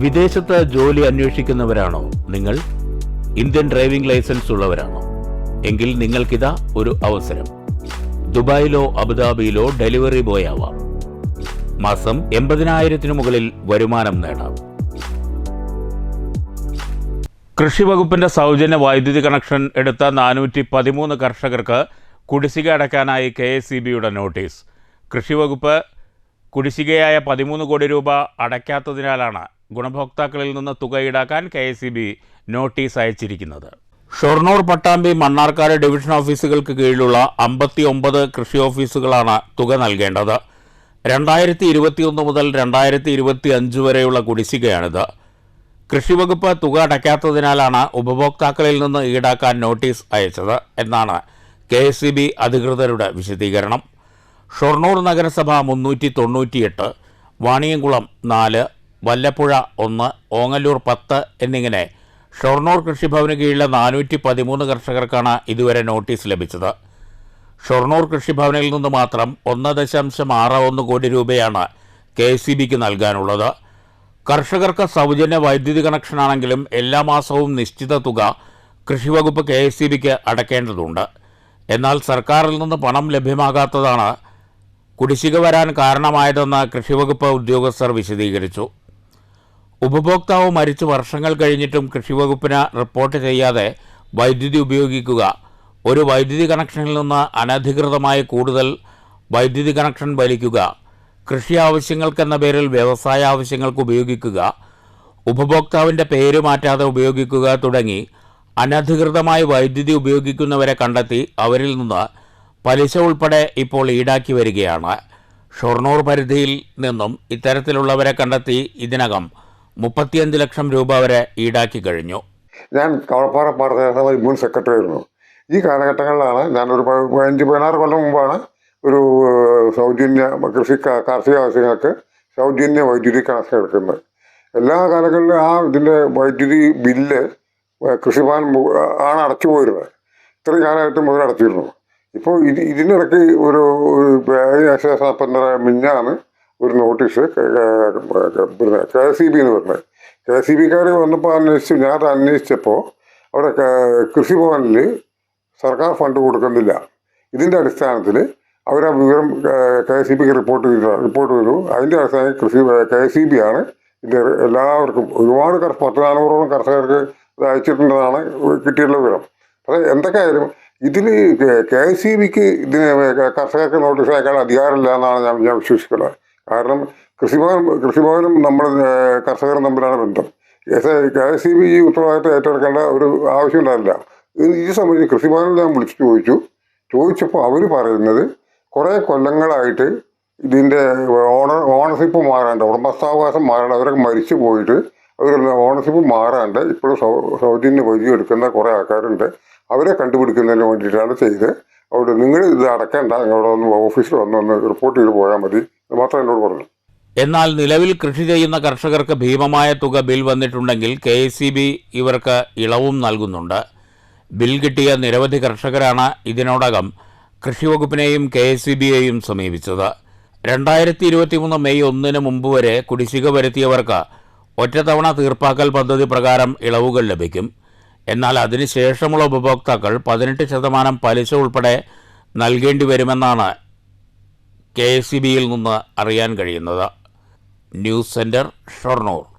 വിദേശത്ത് ജോലി അന്വേഷിക്കുന്നവരാണോ? നിങ്ങൾ ഇന്ത്യൻ ഡ്രൈവിംഗ് ലൈസൻസ് ഉള്ളവരാണോ? എങ്കിൽ നിങ്ങൾക്കിതാ ഒരു അവസരം. ദുബായിലോ അബുദാബിയിലോ ഡെലിവറി ബോയ് ആവാം മാസം എൺപതിനായിരത്തിനു മുകളിൽ വരുമാനം നേടാം. കൃഷി വകുപ്പിന്റെ സൗജന്യ വൈദ്യുതി കണക്ഷൻ എടുത്ത നാനൂറ്റി പതിമൂന്ന് കർഷകർക്ക് കുടിശ്ശിക അടയ്ക്കാനായി കെ എസ് സി ബിയുടെ നോട്ടീസ്. കൃഷി വകുപ്പ് കുടിശ്ശികയായ പതിമൂന്ന് കോടി രൂപ അടയ്ക്കാത്തതിനാലാണ് ഗുണഭോക്താക്കളിൽ നിന്ന് തുക ഈടാക്കാൻ കെ എസ് നോട്ടീസ് അയച്ചിരിക്കുന്നത്. ഷൊർണൂർ പട്ടാമ്പി മണ്ണാർക്കാട് ഡിവിഷൻ ഓഫീസുകൾക്ക് കീഴിലുള്ള അമ്പത്തി ഒമ്പത് കൃഷി ഓഫീസുകളാണ് തുക നൽകേണ്ടത്. രണ്ടായിരത്തി ഇരുപത്തിയൊന്ന് മുതൽ രണ്ടായിരത്തി ഇരുപത്തി അഞ്ച് വരെയുള്ള കുടിശ്ശികയാണിത്. കൃഷിവകുപ്പ് തുക അടയ്ക്കാത്തതിനാലാണ് ഉപഭോക്താക്കളിൽ നിന്ന് ഈടാക്കാൻ നോട്ടീസ് അയച്ചത് എന്നാണ് കെ എസ് ബി അധികൃതരുടെ വിശദീകരണം. ഷൊർണൂർ നഗരസഭ മുന്നൂറ്റി തൊണ്ണൂറ്റിയെട്ട് വാണിയംകുളം നാല് വല്ലപ്പുഴ ഒന്ന് ഓങ്ങല്ലൂർ പത്ത് എന്നിങ്ങനെ ഷൊർണൂർ കൃഷിഭവന് കീഴിലെ നാനൂറ്റി പതിമൂന്ന് കർഷകർക്കാണ് ഇതുവരെ നോട്ടീസ് ലഭിച്ചത്. ഷൊർണൂർ കൃഷിഭവനിൽ നിന്ന് മാത്രം ഒന്ന് ദശാംശം ആറ് ഒന്ന് കോടി രൂപയാണ് കെ സി ബിക്ക് നൽകാനുള്ളത്. കർഷകർക്ക് സൗജന്യ വൈദ്യുതി കണക്ഷനാണെങ്കിലും എല്ലാ മാസവും നിശ്ചിത തുക കൃഷിവകുപ്പ് കെ എസ് സി ബിക്ക് അടയ്ക്കേണ്ടതുണ്ട് എന്നാൽ സർക്കാരിൽ നിന്ന് പണം ലഭ്യമാകാത്തതാണ് കുടിശ്ശിക വരാൻ കാരണമായതെന്ന് കൃഷിവകുപ്പ് ഉദ്യോഗസ്ഥർ വിശദീകരിച്ചു. ഉപഭോക്താവ് മരിച്ച് വർഷങ്ങൾ കഴിഞ്ഞിട്ടും കൃഷിവകുപ്പിന് റിപ്പോർട്ട് ചെയ്യാതെ വൈദ്യുതി ഉപയോഗിക്കുക. ഒരു വൈദ്യുതി കണക്ഷനിൽ നിന്ന് അനധികൃതമായി കൂടുതൽ വൈദ്യുതി കണക്ഷൻ വലിക്കുക. കൃഷി ആവശ്യങ്ങൾക്കെന്ന പേരിൽ വ്യവസായ ആവശ്യങ്ങൾക്ക് ഉപയോഗിക്കുക. ഉപഭോക്താവിന്റെ പേര് മാറ്റാതെ ഉപയോഗിക്കുക തുടങ്ങി അനധികൃതമായി വൈദ്യുതി ഉപയോഗിക്കുന്നവരെ കണ്ടെത്തി അവരിൽ നിന്ന് പലിശ ഉൾപ്പെടെ ഇപ്പോൾ ഈടാക്കി വരികയാണ്. ഷൊർണൂർ പരിധിയിൽ നിന്നും ഇത്തരത്തിലുള്ളവരെ കണ്ടെത്തി ഇതിനകം മുപ്പത്തിയഞ്ച് ലക്ഷം രൂപ വരെ ഈടാക്കി കഴിഞ്ഞു. ഞാൻ കവളപ്പാറ പാർട്ടി മുൻ സെക്രട്ടറി ആയിരുന്നു. ഈ കാലഘട്ടങ്ങളിലാണ് ഞാൻ ഒരു പതിനഞ്ച് പതിനാറ് കൊല്ലം മുമ്പാണ് ഒരു സൗജന്യ കൃഷി കാർഷിക ആവശ്യങ്ങൾക്ക് സൗജന്യ വൈദ്യുതി കണക്ഷൻ എടുക്കുന്നത്. എല്ലാ കാലങ്ങളിലും ആ ഇതിന്റെ വൈദ്യുതി ബില്ല് കൃഷിഭവൻ ആണ് അടച്ചു പോയിരുന്നത്. ഇത്രയും കാലമായിട്ട് മുതൽ അടച്ചിരുന്നു. ഇപ്പോൾ ഇത് ഇതിനിടയ്ക്ക് ഒരു ഏകദേശം മിന്നാണ് മിഞ്ഞാണ് ഒരു നോട്ടീസ് പിന്നെ കെ എസ് ഇ ബി എന്ന് പറഞ്ഞത് കെ എസ് ഇ ബിക്കാർ വന്നപ്പോൾ അന്വേഷിച്ചു ഞാൻ അന്വേഷിച്ചപ്പോൾ അവിടെ കൃഷിഭവനിൽ സർക്കാർ ഫണ്ട് കൊടുക്കുന്നില്ല. ഇതിന്റെ അടിസ്ഥാനത്തിൽ അവർ ആ വിവരം കെ എസ് ഇ ബിക്ക് റിപ്പോർട്ട് ചെയ്ത റിപ്പോർട്ട് ചെയ്തു. അതിന്റെ അടിസ്ഥാനം കൃഷി കെ എസ് ഇ ബി ആണ് ഇത് എല്ലാവർക്കും ഒരുപാട് കർഷ പത്ത് നാനൂറോളം കർഷകർക്ക് ഇത് അയച്ചിട്ടുണ്ടെന്നാണ് കിട്ടിയിട്ടുള്ള വിവരം. പക്ഷേ എന്തൊക്കെയായാലും ഇതിൽ കെ എസ് ഇ ബിക്ക് ഇതിന് കർഷകർക്ക് നോട്ടീസ് അയക്കാൻ അധികാരമില്ല എന്നാണ് ഞാൻ ഞാൻ വിശ്വസിക്കുന്നത്. കാരണം കൃഷിഭവൻ കൃഷിഭവനും നമ്മൾ കർഷകരും തമ്മിലാണ് ബന്ധം. എസ് കെ ഇ ബി ഈ ഉത്തരവാദിത്തം ഏറ്റെടുക്കേണ്ട ഒരു ആവശ്യം ഉണ്ടായില്ല ഈ സമയത്ത് കൃഷിഭവനിൽ ഞാൻ വിളിച്ചു ചോദിച്ചു. ചോദിച്ചപ്പോൾ അവർ പറയുന്നത് കുറേ കൊല്ലങ്ങളായിട്ട് ഇതിന്റെ ഓണർ ഓണർഷിപ്പ് മാറാണ്ട് ഉടമസ്ഥാവകാശം മാറാണ്ട് അവരൊക്കെ മരിച്ചു പോയിട്ട് അവരുടെ ഓണർഷിപ്പ് മാറാണ്ട് ഇപ്പോഴും സൗ സൗജന്യ വൈദ്യുതി എടുക്കുന്ന കുറേ ആൾക്കാരുണ്ട്. അവരെ കണ്ടുപിടിക്കുന്നതിന് വേണ്ടിയിട്ടാണ് ചെയ്ത് അവിടെ നിങ്ങൾ ഇത് അടക്കേണ്ട നിങ്ങളുടെ ഒന്ന് ഓഫീസിൽ വന്ന് ഒന്ന് റിപ്പോർട്ട് ചെയ്ത് പോയാൽ മതി. മാത്രം എന്നോട് പറഞ്ഞു. എന്നാൽ നിലവിൽ കൃഷി ചെയ്യുന്ന കർഷകർക്ക് ഭീമമായ തുക ബിൽ വന്നിട്ടുണ്ടെങ്കിൽ കെ ഇവർക്ക് ഇളവും നൽകുന്നുണ്ട്. ബിൽ കിട്ടിയ നിരവധി കർഷകരാണ് ഇതിനോടകം കൃഷിവകുപ്പിനെയും കെ എസ് സി ബിയെയും സമീപിച്ചത്. രണ്ടായിരത്തി ഇരുപത്തിമൂന്ന് മെയ് ഒന്നിന് മുമ്പ് വരെ കുടിശ്ശിക വരുത്തിയവർക്ക് ഒറ്റത്തവണ തീർപ്പാക്കൽ പദ്ധതി പ്രകാരം ഇളവുകൾ ലഭിക്കും. എന്നാൽ അതിനുശേഷമുള്ള ഉപഭോക്താക്കൾ പതിനെട്ട് ശതമാനം പലിശ ഉൾപ്പെടെ നൽകേണ്ടി വരുമെന്നാണ് കെ എസ് സി ബിയിൽ നിന്ന് അറിയാൻ കഴിയുന്നത് ന്യൂസ് സെന്റർ ഷൊർണൂർ.